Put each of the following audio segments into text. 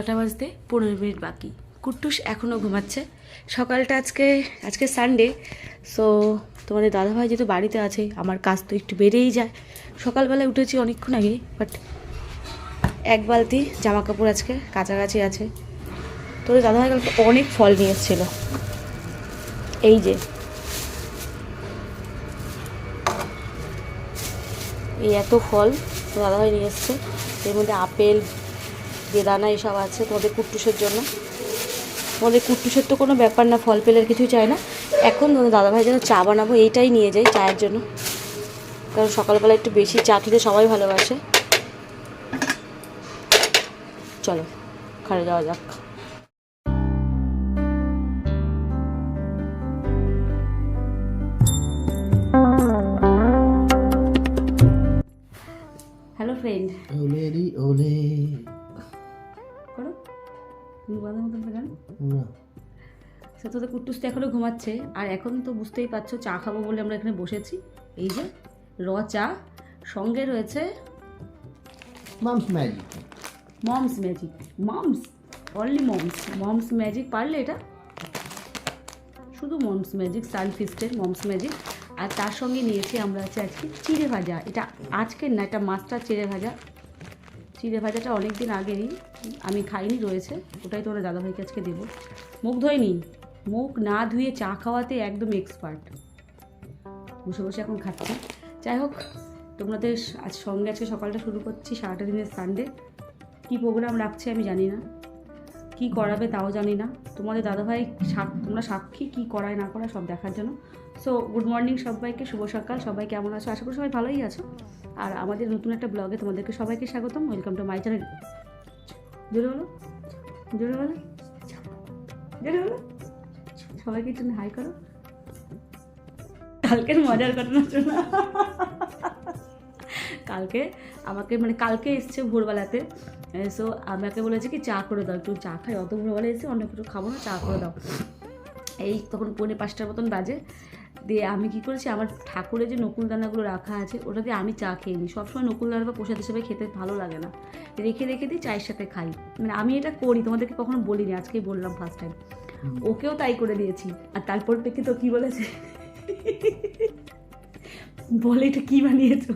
নটা বাজতে পনেরো মিনিট বাকি। কুট্টুস এখনও ঘুমাচ্ছে। সকালটা আজকে আজকে সানডে সো তোমাদের দাদাভাই যেহেতু বাড়িতে আছে, আমার কাজ তো একটু বেড়েই যায়। সকালবেলায় উঠেছি অনেকক্ষণ আগে বাট এক বালতি জামা কাপড় আজকে কাছাকাছি আছে। তোদের দাদাভাই কালকে অনেক ফল নিয়ে এসেছিল। এই যে। এই এত ফল দাদাভাই নিয়ে এসছে। এর মধ্যে আপেল বেদানা এসব আছে তোমাদের কুট্টুসের জন্য। তোমাদের কুট্টুসের তো কোনো ব্যাপার না, ফল পেলের কিছুই চাই না। এখন তোমাদের দাদাভাই যেন চা বানাবো, এইটাই নিয়ে যাই চায়ের জন্য। কারণ সকালবেলা একটু বেশি চা খেতে সবাই ভালোবাসে। চলো, ঘরে যাওয়া যাক। হ্যালো ফ্রেন্ড ওলে ওলে বাঁধার মতন গান না। সে তো কুট্টুস তো এখনও ঘুমাচ্ছে। আর এখন তো বুঝতেই পারছ চা খাব বলে আমরা এখানে বসেছি। এই যে র চা সঙ্গে রয়েছে Mom's Magic Mom's Magic Mom's only Mom's Mom's Magic পারলে এটা? শুধু মমস ম্যাজিক সানফিস্টের মমস ম্যাজিক আর তার সঙ্গে নিয়েছি আমরা হচ্ছে আজকে চিড়ে ভাজা। এটা আজকের না এটা মাছটা চিড়ে ভাজা। চিড়ে ভাজাটা অনেক দিন আগেরই আমি খাইনি রয়েছে, ওটাই তোমরা দাদাভাইকে আজকে দেবো। মুখ ধোয়নি মুখ না ধুয়ে চা খাওয়াতে একদম এক্সপার্ট বসে বসে এখন খাচ্ছি। যাই হোক তোমাদের আজ সঙ্গে আজকে সকালটা শুরু করছি, সারাটা দিনের সানডে কী প্রোগ্রাম রাখছে আমি জানি না। কি করাবে তাও জানি না। তোমাদের দাদাভাই তোমরা সাক্ষী, কি করায় না করায় সব দেখার জন্য। সো গুড মর্নিং সবাইকে, শুভ সকাল। সবাই কেমন আছো? আশা করি সবাই ভালোই আছো। আর আমাদের নতুন একটা ব্লগে তোমাদেরকে সবাইকে স্বাগতম। ওয়েলকাম টু মাই চ্যানেল জোরে বলো। জোরে বলো। জোরে বলো। সবাইকে একটু হাই করো। কালকের মজার ঘটনা শোনা। কালকে আমাকে মানে কালকে এসছে ভোরবেলাতে। সো আমাকে বলেছে কি, চা করে দাও। একটু চা খাই। অত ভোরবেলা এসে অন্য কিছু খাব না, চা করে দাও। এই তখন পৌনে পাঁচটার মতন বাজে। দিয়ে আমি কি করেছি আমার ঠাকুরের যে নকুলদানাগুলো রাখা আছে ওটা দিয়ে আমি চা খেয়ে নিই। সবসময় নকুলদানা বা প্রসাদ হিসেবে খেতে ভালো লাগে না। রেখে রেখে দিই চায়ের সাথে খাই। মানে আমি এটা করি তোমাদেরকে কখনো বলিনি আজকেই বললাম ফার্স্ট টাইম ওকেও তাই করে দিয়েছি। আর তারপর থেকে তো কি বলেছে? বলে এটা কী বানিয়েছো?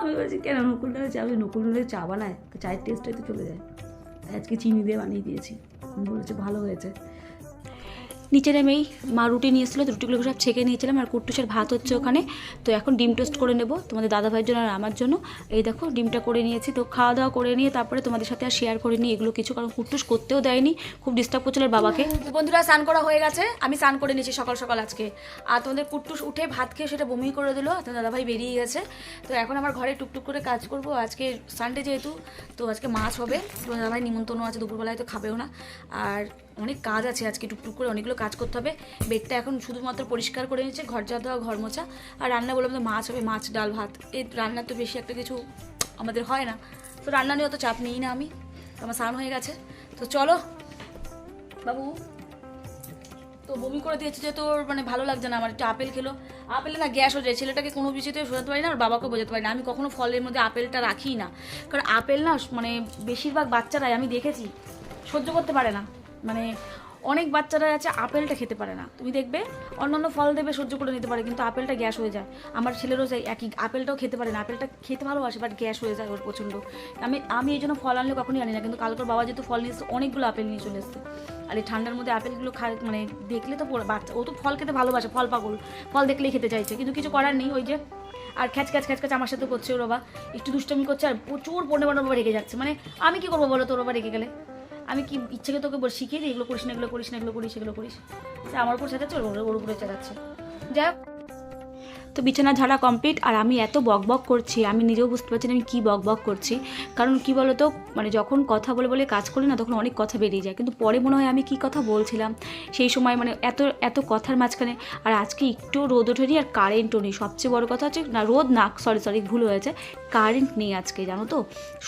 আমি বলছি কেন নকুল ডালে চা? নকুল ডালে চা বানায় চায়ের টেস্টটাই তো চলে যায়। আজকে চিনি দিয়ে বানিয়ে দিয়েছি। বলেছে ভালো হয়েছে। নিচে নেমেই মা রুটি নিয়ে এসেছিল তো রুটিগুলো সব ছেঁকে নিয়েছিলাম আর কুট্টুসের ভাত হচ্ছে ওখানে। তো এখন ডিম টোস্ট করে নেব তোমাদের দাদা ভাইয়ের জন্য আর আমার জন্য। এই দেখো, ডিমটা করে নিয়েছি, তো খাওয়া দাওয়া করে নিয়ে তারপরে তোমাদের সাথে আর শেয়ার করে নিই এগুলো কিছু কারণ কুট্টুস করতেও দেয়নি, খুব ডিস্টার্ব করছিল বাবাকে। বন্ধুরা, স্নান করা হয়ে গেছে, আমি স্নান করে নিয়েছি সকাল সকাল আজকে। আর তোমাদের কুট্টুস উঠে ভাত খেয়ে সেটা বমি করে দিল তো দাদাভাই বেরিয়ে গেছে। তো এখন আমার ঘরে টুকটুক করে কাজ করব, আজকে সানডে যেহেতু, তো আজকে মাছ হবে। তো দাদাভাই নিমন্ত্রণ আছে, দুপুরবেলায় তো খাবেও না। আর অনেক কাজ আছে আজকে টুকটুক করে, অনেকগুলো কাজ করতে হবে। বেডটা এখন শুধুমাত্র পরিষ্কার করে নিচ্ছে ঘর যা দেওয়া, ঘর মোছা। আর রান্না বললাম তো মাছ হবে, মাছ, ডাল, ভাত। এই রান্নার তো বেশি একটা কিছু আমাদের হয় না। তো রান্না নিয়ে অত চাপ নিই না আমি আমার স্নান হয়ে গেছে। তো চলো, বাবু। তো বমি করে দিয়েছে যে তোর মানে ভালো লাগছে না, আমার একটু আপেল খেলো। আপেলে না গ্যাস হয়ে যায়, ছেলেটাকে কোনো কিছুতে বোঝাতে পারি না, আর বাবাকে বোঝাতে পারি না। আমি কখনো ফলের মধ্যে আপেলটা রাখি না। কারণ আপেল না মানে বেশিরভাগ বাচ্চারাই আমি দেখেছি, সহ্য করতে পারে না। মানে অনেক বাচ্চারা আছে, আপেলটা খেতে পারে না। তুমি দেখবে, অন্যান্য ফল দেবে, সহ্য করে নিতে পারে, কিন্তু আপেলটা গ্যাস হয়ে যায়। আমার ছেলেরও যাই একই, আপেলটাও খেতে পারে না। আপেলটা খেতে ভালোবাসে বাট গ্যাস হয়ে যায় ওর প্রচণ্ড। আমি আমি এই জন্য ফল আনলে কখনই আনি না, কিন্তু কালকের বাবা যেহেতু ফল নিয়ে অনেকগুলো আপেল নিয়ে চলে এসছে। আর এই ঠান্ডার মধ্যে আপেলগুলো খা মানে দেখলে তো বাচ্চা, ও তো ফল খেতে ভালোবাসে, ফল পাগল। ফল দেখলেই খেতে চাইছে, কিন্তু কিছু করার নেই ওই যে, আর খ্যাচ খ্যাচ খ্যাচ খ্যাচ আমার সাথে করছে ওর বাবা। একটু দুষ্টমি করছে, আর প্রচুর পণ্য বাবা রেগে যাচ্ছে। মানে আমি কি করব বলো তোর বাবা রেগে গেলে? আমি কি ইচ্ছেকে তোকে শিখিয়ে দিই? এগুলো করিস না, এগুলো করিস না, এগুলো করিস এগুলো করিস আমার উপর চেঁচাচ্ছে, ওর ওর উপরে চেঁচাচ্ছে। যাই হোক তো বিছানা ঝাড়া কমপ্লিট আর আমি এত বক বক করছি, আমি নিজেও বুঝতে পারছি না আমি কী বক বক করছি। কারণ কি বলতো মানে যখন কথা বলে বলে কাজ করি না, তখন অনেক কথা বেরিয়ে যায়। কিন্তু পরে মনে হয় আমি কি কথা বলছিলাম, সেই সময় মানে এত এত কথার মাঝখানে, আর আজকে একটু রোদ ওঠেনি আর কারেন্টও নেই। সবচেয়ে বড় কথা হচ্ছে, না রোদ না সরি সরি ভুল হয়েছে কারেন্ট নেই আজকে, জানো তো?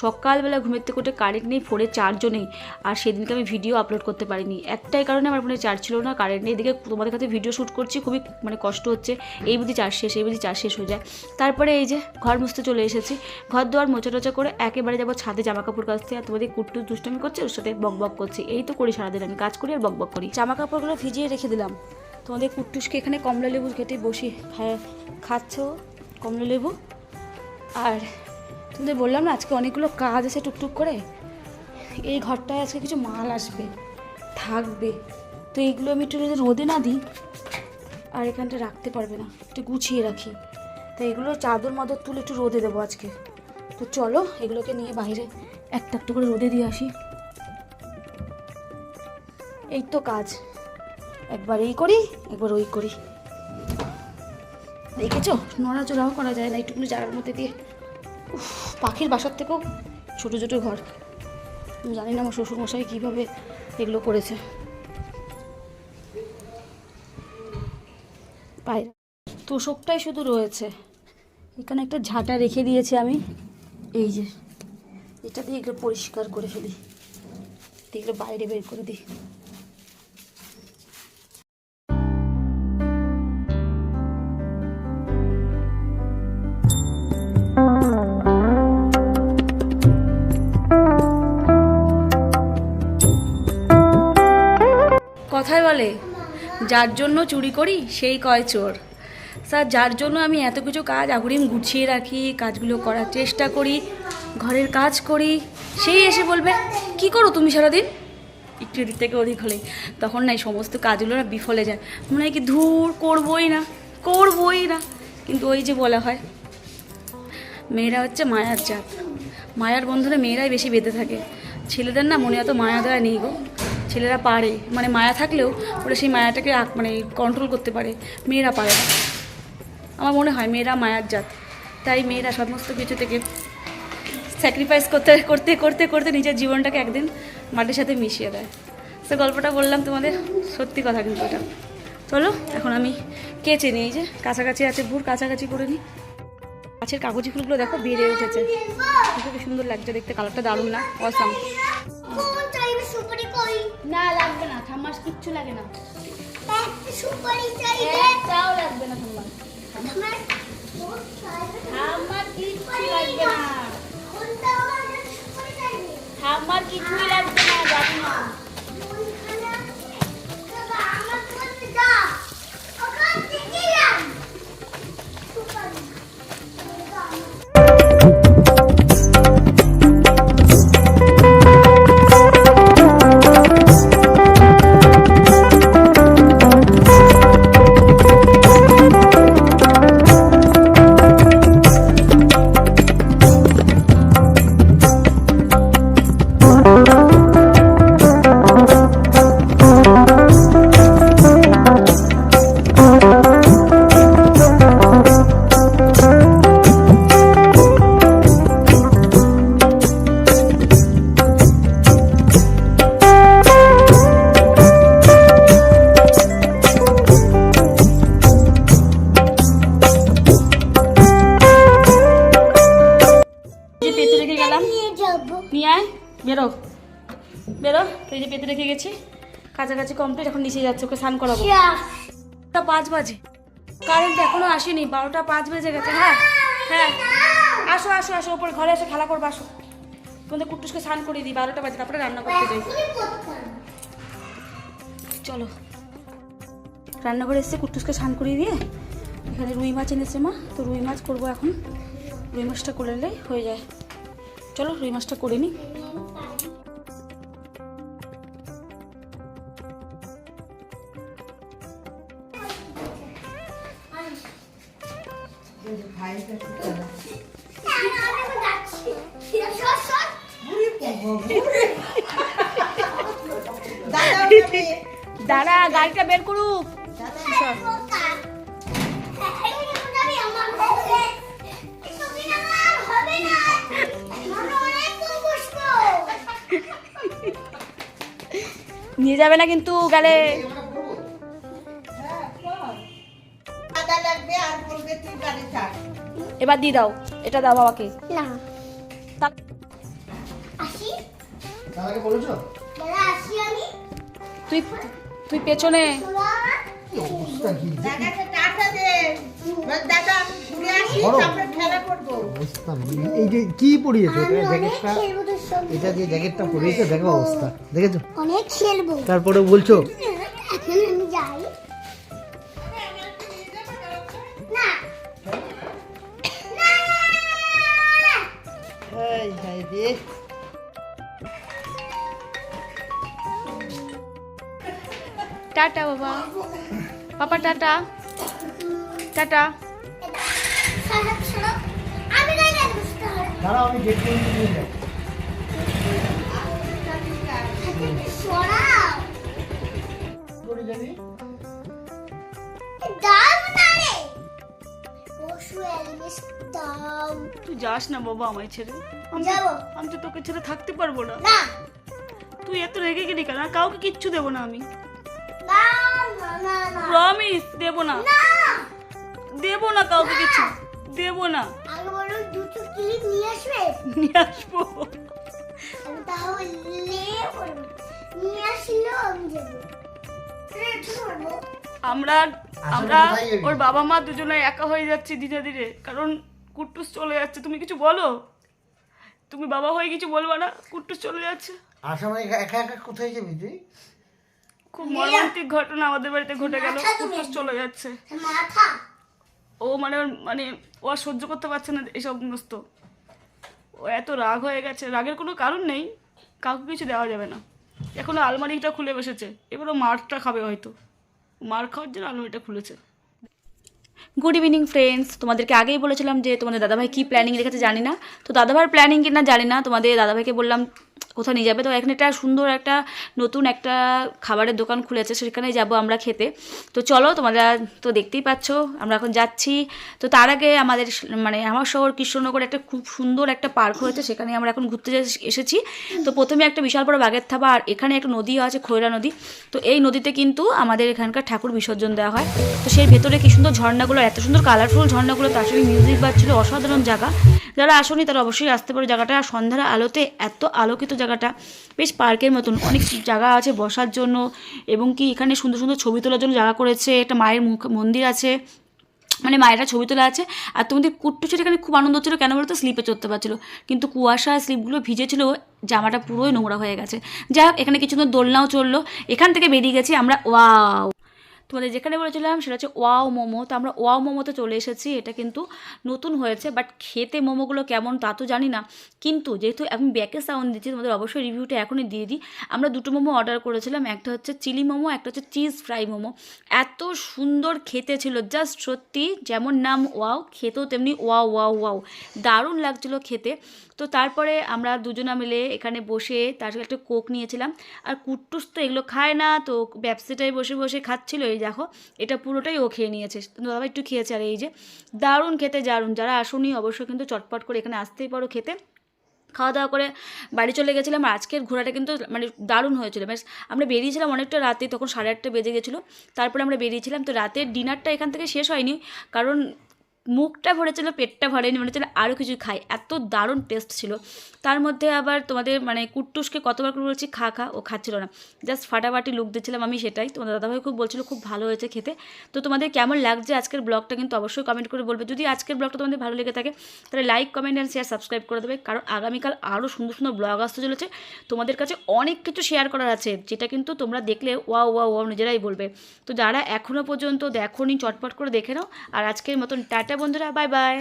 সকালবেলা ঘুমের থেকে উঠে কারেন্ট নেই ফোনে চার্জও নেই, আর সেদিনকে আমি ভিডিও আপলোড করতে পারিনি। একটাই কারণে আমার ফোনে চার্জ ছিল না কারেন্ট নেই। এদিকে তোমাদের কাছে ভিডিও শ্যুট করছি, খুবই মানে কষ্ট হচ্ছে, এই বুঝি চার্জ শেষ সেই বুঝি চা শেষ হয়ে যায়। তারপরে এই যে ঘর মুছতে চলে এসেছি। ঘর দুয়ার মোচা টোচা করে একেবারে যাব ছাদে জামা কাপড় কাচতে। আর তোমাদের কুট্টু দুষ্টামি করছে, ওর সাথে বক বক করছি। এই তো করি সারাদিন, আমি কাজ করি আর বক বক করি। জামা কাপড়গুলো ভিজিয়ে রেখে দিলাম। তোমাদের কুট্টুসকে এখানে কমলা লেবু কেটে বসি। হ্যাঁ খাচ্ছ কমলা লেবু? আর তোমাদের বললাম না, আজকে অনেকগুলো কাজ আছে টুকটুক করে। এই ঘরটায় আজকে কিছু মাল আসবে, থাকবে। তো এইগুলো আমি একটু যদি রোদে না দিই আর এখানটা রাখতে পারবে না। একটু গুছিয়ে রাখি। তো এগুলো চাদর মাদর তুলে একটু রোদে দেবো আজকে। তো চলো এগুলোকে নিয়ে বাইরে একটা একটা করে রোদে দিয়ে আসি। এই তো কাজ। একবার এই করি একবার ওই করি। দেখেছ? নড়াচড়াও করা যায় না একটুকুনি জায়গার মধ্যে দিয়ে। উফ, পাখির বাসার থেকেও ছোটো ছোটো ঘর। জানি না আমার শ্বশুরমশাই কীভাবে এগুলো করেছে। তোষকটাই শুধু রয়েছে। এখানে একটা ঝাঁটা রেখে দিয়েছি আমি। এই যে, এটা দিয়ে এগুলো পরিষ্কার করে ফেলি। এগুলো বাইরে বের করে দিই। কথায় বলে, যার জন্য চুরি করি, সেই কয় চোর। স্যার যার জন্য আমি এত কিছু কাজ আগুরিম গুছিয়ে রাখি, কাজগুলো করার চেষ্টা করি, ঘরের কাজ করি। সেই এসে বলবে, কি করো তুমি সারাদিন? একটু এদিক থেকে ওদিক হলে। তখন না এই সমস্ত কাজগুলো না বিফলে যায়। মনে হয় কি ধূর, করবই না করবই না। কিন্তু ওই যে বলা হয়, মেয়েরা হচ্ছে মায়ার চাপ মায়ার বন্ধনে মেয়েরাই বেশি বেঁধে থাকে। ছেলেদের না মনে অত মায়া দেওয়া নেই গো। ছেলেরা পারে। মানে মায়া থাকলেও ওরা সেই মায়াটাকে মানে কন্ট্রোল করতে পারে। মেয়েরা পারে না। আমার মনে হয় মেয়েরা মায়ার জাত। তাই মেয়েরা সমস্ত কিছু থেকে স্যাক্রিফাইস করতে করতে করতে করতে নিজের জীবনটাকে একদিন মাটির সাথে মিশিয়ে দেয়। সে গল্পটা বললাম তোমাদের সত্যি কথা কিন্তু এটা। চলো এখন আমি কেচে নিই এই যে কাছাকাছি আছে ভুর কাছাকাছি করে নিই। গাছের কাগজি ফুলগুলো দেখো বেড়ে উঠেছে। খুব সুন্দর লাগছে দেখতে কালারটা দারুণ না? অসাম কোন চাইবে সুপারি কই না লাগবে না ঠাম্মার কিচ্ছু লাগে না। সুপারি একটাও লাগবে না ঠাম্মার। আমার কোন চাইবে ঠাম্মার কিচ্ছু লাগবে না কোনটা আমার সুপারি চাইবে ঠাম্মার কিছুই লাগবে না যাবি না কাছাকাছি কমপ্লিট এখন নিচে যাচ্ছে ওকে স্নান করাবো। বারোটা পাঁচ বাজে। কারেন্ট এখনও আসেনি বারোটা পাঁচ বেজে গেছে হ্যাঁ? হ্যাঁ। আসো আসো আসো ওপরে ঘরে এসে খেলা করব আসো। তোমাদের কুট্টুসকে স্নান করে দিই বারোটা বাজে তারপরে রান্না করতে যাই। চলো। রান্নাঘরে এসে কুটুসকে স্নান করিয়ে দিয়ে এখানে রুই মাছ এনেছে মা তো রুই মাছ করব এখন। রুই মাছটা করে নিলেই হয়ে যায়। চলো রুই মাছটা করে নিই দাঁড়া গাড়িটা বের করুক। নিয়ে যাবে না কিন্তু গেলে। এবার দিয়ে দাও এটা দাও বাবাকে। না। আসি? দাদাকে বলেছ? দাদা আসি আমি? তুই তুই পেছনে। এই যে কি পরিয়েছো? এটা অনেক জ্যাকেটটা খেলব তোর এটা যে জ্যাকেটটা পরিয়েছো দেখো অবস্থা। দেখেছ? অনেক খেলব। তারপরে বলছো? এখন আমি যাই। টাটা বাবা পাপা টাটা টাটা দাঁড়াও আমি গেট করে নিয়ে যাই সরাও করে যাবি তুই যাস না বাবা আমায় ছেড়ে। আমি তো তোকে ছেড়ে থাকতে পারব না। তুই এত রেগে গেলি কেন? কাউকে কিচ্ছু দেবো না আমি। প্রমিস দেবো না। দেবো না কাউকে কিছু। দেবো না। দুটো ক্লিপ নিয়ে আসবে? নিয়ে নিয়ে আসলো বলব আমরা আমরা ওর বাবা মা দুজনে একা হয়ে যাচ্ছি ধীরে ধীরে। কারণ কুট্টুস চলে যাচ্ছে। তুমি কিছু বলো? তুমি বাবা হয়ে কিছু বলবা না? কুট্টুস চলে যাচ্ছে। আসামে একা একা কোথায় যাবি তুই? খুব মর্মান্তিক ঘটনা আমাদের বাড়িতে ঘটে গেল। কুট্টুস চলে যাচ্ছে। ও মানে ওর- মানে ও আর সহ্য করতে পারছে না এসব সমস্ত ও এত রাগ হয়ে গেছে। রাগের কোনো কারণ নেই। কাউকে কিছু দেওয়া যাবে না। এখনও আলমারিটা খুলে বসেছে। এবারও মারটা খাবে হয়তো। মার খাওয়ার জন্য আলমারিটা খুলেছে। গুড ইভিনিং ফ্রেন্ডস তোমাদেরকে আগেই বলেছিলাম যে তোমাদের দাদাভাই কী প্ল্যানিং রেখেছে জানি না। তো দাদাভাইয়ের প্ল্যানিং কিনা জানি না। তোমাদের দাদাভাইকে বললাম কোথাও নিয়ে যাবে। তো এখানে একটা সুন্দর একটা নতুন একটা খাবারের দোকান খুলেছে সেখানে যাব আমরা খেতে। তো চলো, তোমরা তো দেখতেই পাচ্ছ, আমরা এখন যাচ্ছি। তো তার আগে আমাদের মানে আমার শহর কৃষ্ণনগর একটা খুব সুন্দর একটা পার্ক হয়েছে, সেখানে আমরা এখন ঘুরতে এসেছি। তো প্রথমে একটা বিশাল বড় বাগের থাবা, আর এখানে একটা নদী আছে, খৈরা নদী। তো এই নদীতে কিন্তু আমাদের এখানকার ঠাকুর বিসর্জন দেওয়া হয়। তো সেই ভেতরে কি সুন্দর ঝর্ণাগুলো, এত সুন্দর কালারফুল ঝর্ণাগুলো, তার সঙ্গে মিউজিক বাজছিল, অসাধারণ জায়গা। যারা আসনি তারা অবশ্যই আসতে পারো। জায়গাটা সন্ধ্যার আলোতে এত আলোকিত জায়গাটা। বেশ পার্কের মতন। অনেক জায়গা আছে বসার জন্য এবং কি এখানে সুন্দর সুন্দর ছবি তোলার জন্য জায়গা করেছে। একটা মায়ের মুখ, মন্দির আছে। মানে মায়েরা ছবি তোলা আছে। আর তোমাদের কুট্টুসের এখানে খুব আনন্দ হচ্ছিল। কেন বলতো? স্লিপে চড়তে পারছিলো। কিন্তু কুয়াশা স্লিপগুলো ভিজেছিল, জামাটা পুরোই নোংরা হয়ে গেছে। যাই হোক, এখানে কিছু দোলনাও চলল এখান থেকে বেরিয়ে গেছি আমরা। ওয়াও! তোমাদের যেখানে বলেছিলাম, সেটা হচ্ছে ওয়াও মোমো। তো আমরা ওয়াও মোমোতে চলে এসেছি, এটা কিন্তু নতুন হয়েছে বাট খেতে মোমোগুলো কেমন তা তো জানি না। কিন্তু যেহেতু আমি ব্যাকে সাউন্ড দিচ্ছি, তোমাদের অবশ্যই রিভিউটা এখনই দিয়ে দিই। আমরা দুটো মোমো অর্ডার করেছিলাম, একটা হচ্ছে চিলি মোমো, একটা হচ্ছে চিজ ফ্রাই মোমো। এত সুন্দর খেতে ছিল জাস্ট সত্যি যেমন নাম ওয়াও, খেতেও তেমনি ওয়াও ওয়াও ওয়াও। দারুণ লাগছিল খেতে। তো তারপরে আমরা দুজনা মিলে এখানে বসে তার একটা কোক নিয়েছিলাম। আর কুট্টুস তো এগুলো খায় না, তো ব্যবসাটায় বসে বসে খাচ্ছিল। এই দেখো, এটা পুরোটাই ও খেয়ে নিয়েছে। দাদা একটু খেয়েছে আর এই যে, দারুণ খেতে, দারুণ। যারা আসুনি অবশ্যই কিন্তু চটপট করে এখানে আসতেই পারো খেতে। খাওয়া দাওয়া করে বাড়ি চলে গেছিলাম। আর আজকের ঘোরাটা কিন্তু মানে দারুণ হয়েছিল। বেশ আমরা বেরিয়েছিলাম অনেকটা রাতে, তখন সাড়ে আটটা বেজে গেছিল। তারপরে আমরা বেরিয়েছিলাম। তো রাতের ডিনারটা এখান থেকে শেষ হয়নি। কারণ মুখটা ভরেছিল, পেটটা ভরেনি, মনে হচ্ছিল আরও কিছু খাই। এত দারুণ টেস্ট ছিল। তার মধ্যে আবার তোমাদের মানে কুট্টুসকে কতবার করে বলছি, খা খা। ও খাচ্ছিল না। জাস্ট ফাটাফাটি লুক দিচ্ছিলাম আমি সেটাই। তোমাদের দাদাভাই খুব বলছিল, খুব ভালো হয়েছে খেতে। তো তোমাদের কেমন লাগছে আজকের ব্লগটা কিন্তু অবশ্যই কমেন্ট করে বলবে। যদি আজকের ব্লগটা তোমাদের ভালো লেগে থাকে, তাহলে like comment and share subscribe করে দেবে। কারণ আগামীকাল আরও সুন্দর সুন্দর ব্লগ আসতে চলেছে। তোমাদের কাছে অনেক কিছু শেয়ার করার আছে, যেটা কিন্তু তোমরা দেখলে ওয়া ওয়া ওয়া নিজেরাই বলবে। তো যারা এখনও পর্যন্ত দেখোনি, চটপট করে দেখে নাও। আর আজকের মতন টাটা বন্ধুরা বাই বাই।